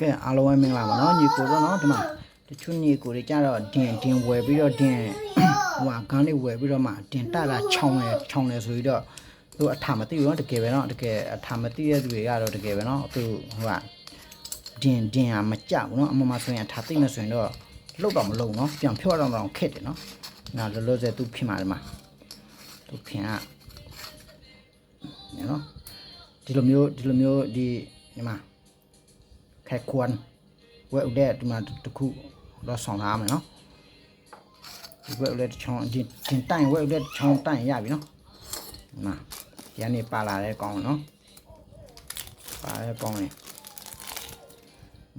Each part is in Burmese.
ကဲအားလုံးပဲမင်္ဂလာပါနော်ညီကိုတော့နော်ဒီမှာတချို့ညီကိုတွေကြတော့ဒင်ဒင်ဝယ်ပြီးတော့ဒင်ဟိုဟာခန်းလေးဝယ်ပြီးတော့မှဒင်တတာခြောင်တယ်ခြောင်တယ်ဆိုပြီးတော့သူအထာမသိဘူးနော်တကယ်ပဲနော်တကယ်အထာမသိတဲ့သူတွေကတော့တကယ်ပဲနော်သူဟိုဟာဒင်ဒင်ဟာမကြောက်ဘူးနော်အမမဆိုရင်အထာသိမှဆိုရင်တော့လောက်တော့မလုံနော်ပြန်ဖြော့တော့တော့ခက်တယ်နော်ငါလောလောဆယ်သူဖင်ပါလေမှာသူဖင်ကနော်ဒီလိုမျိုးဒီလိုမျိုးဒီညီမ ခက်ခွန်းဝက်ဥတဲ့ဒီမှာတခုတော့ဆောင်ထားမယ်နော်ဒီဝက်ဥတဲ့ချောင်းဒီဒီတိုင်ဝက်ဥတဲ့ချောင်းတိုင်ရပြီနော်နာဒီကနေပါလာတဲ့ကောင်းနော်ပါတဲ့ကောင်းရင်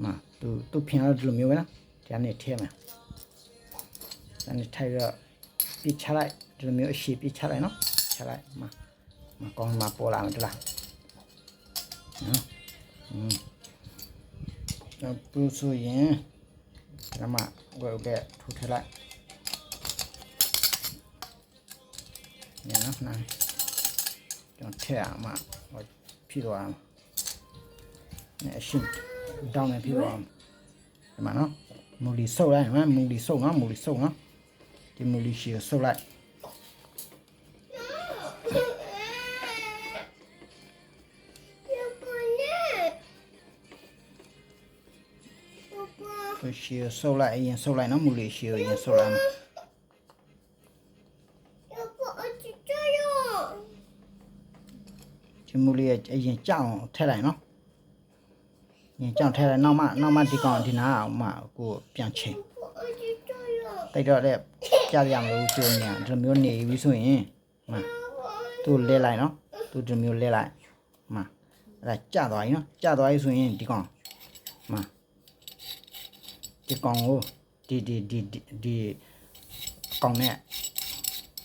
နာသူသူဖင်ရဒီလိုမျိုးပဲနော်ဒီကနေထည့်မယ်ဒီကနေထိုက်ရပြစ်ချလိုက်ဒီလိုမျိုးအရှိပြစ်ချလိုက်နော်ချလိုက်မှာမကောင်းမှာပေါ်လာမှာတလားနော် ကျွန်တော်ပူဆိုရင်ဒါမှဝယ်တဲ့ထူထလိုက်ညနော်နိုင်ကျွန်တော်ထည့်အောင်မှဟိုဖြစ်သွားအောင်နဲ့အရှင်းတောင်းနေဖြစ်သွားအောင်ဒီမှာနော်မူလီဆုပ်လိုက်နော်မူလီဆုပ်နော်မူလီဆုပ်နော်ဒီမူလီရှည်ဆုပ်လိုက် ရှည်ဆုပ်လိုက်အရင်ဆုပ်လိုက်နော်မူလီရှည်ကိုအရင်ဆုပ်လိုက်မှာဒီမူလီကအရင်ကြောက်အောင်ထည့်လိုက်နော်အရင်ကြောက်ထည့်လိုက်နောက်မှနောက်မှဒီကောင်ဒီနာကမှကိုပြန်ချိန်တိတ်တော့တဲ့ကြားရမလို့ကျိုးညာဒီလိုမျိုးနေပြီဆိုရင်မှသူ့လဲလိုက်နော်သူ့ဒီမျိုးလဲလိုက်မှအဲ့ဒါကြာသွားပြီနော်ကြာသွားပြီဆိုရင်ဒီကောင်မှ ဒီကောင်ကိုဒီဒီဒီဒီဒီကောင်နဲ့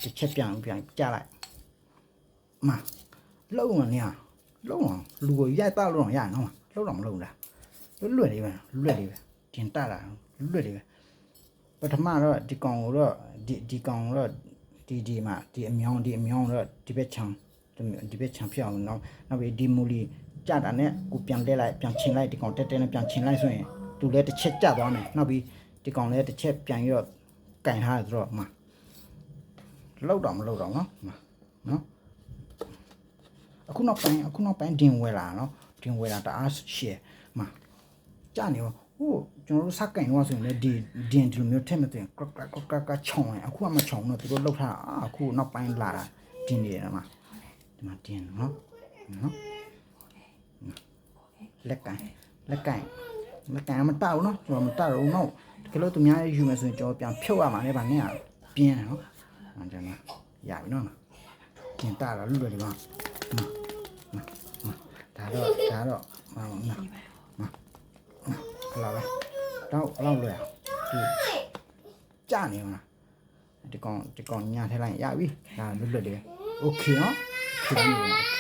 တစ်ချက်ပြန်ပြန်ကြားလိုက်မလုံးဝနေရလုံးဝလူကိုရိုက်တော့လုံးဝရနော်လုံးတော့မလုံးလားလွတ်လွတ်လေးပဲလွတ်လေးပဲတင်တတာလွတ်လေးပဲပထမတော့ဒီကောင်ကိုတော့ဒီဒီကောင်ကိုတော့ဒီဒီမှာဒီအမြောင်းဒီအမြောင်းတော့ဒီဘက်ချံဒီဘက်ချံဖြစ်အောင်နော်နောက်ပြီးဒီမူလီကြတာနဲ့ကိုပြန်လဲလိုက်ပြန်ချင်းလိုက်ဒီကောင်တက်တက်နဲ့ပြန်ချင်းလိုက်ဆိုရင် သူလည်းတစ်ချက်ကြသွားမယ်နောက်ပြီးဒီကောင်လည်းတစ်ချက်ပြန်ပြီးတော့ကင်ထားတယ်ဆိုတော့မလောက်တော့မလောက်တော့နော်မနော်အခုနောက်ပိုင်းအခုနောက်ပိုင်းဒင်ဝဲလာနော်ဒင်ဝဲလာတအားရှယ်မကြနေရောဟိုကျွန်တော်တို့စကင်တော့ဆိုရင်လည်းဒီဒင်ဒီလိုမျိုးထက်မသိကကကကကချောင်းရင်အခုကမချောင်းတော့သူတို့လောက်ထားအာအခုနောက်ပိုင်းလာတာဒင်နေတယ်မှာဒီမှာဒင်နော်နော်လက်ကင်လက်ကင် မကန်မတောက်နော်ကျွန်တော်မတောက်ဘူးနော်တကယ်လို့သူများယူမယ်ဆိုရင်ကျွန်တော်ပြန်ဖြုတ်ရမှာလေဗာနဲ့ပြင်းတယ်နော်အန်တနာရပြီနော်ကျင်တာတော့လူတွေဒီမှာဒါတော့ဒါတော့မမမဟလာပဲတော့လောက်လွယ်ဒီကြာနေမှာဒီကောင်ဒီကောင်ညာထဲလိုက်ရပြီဒါလွတ်လွတ်တယ်โอเคနော်โอเคโอเค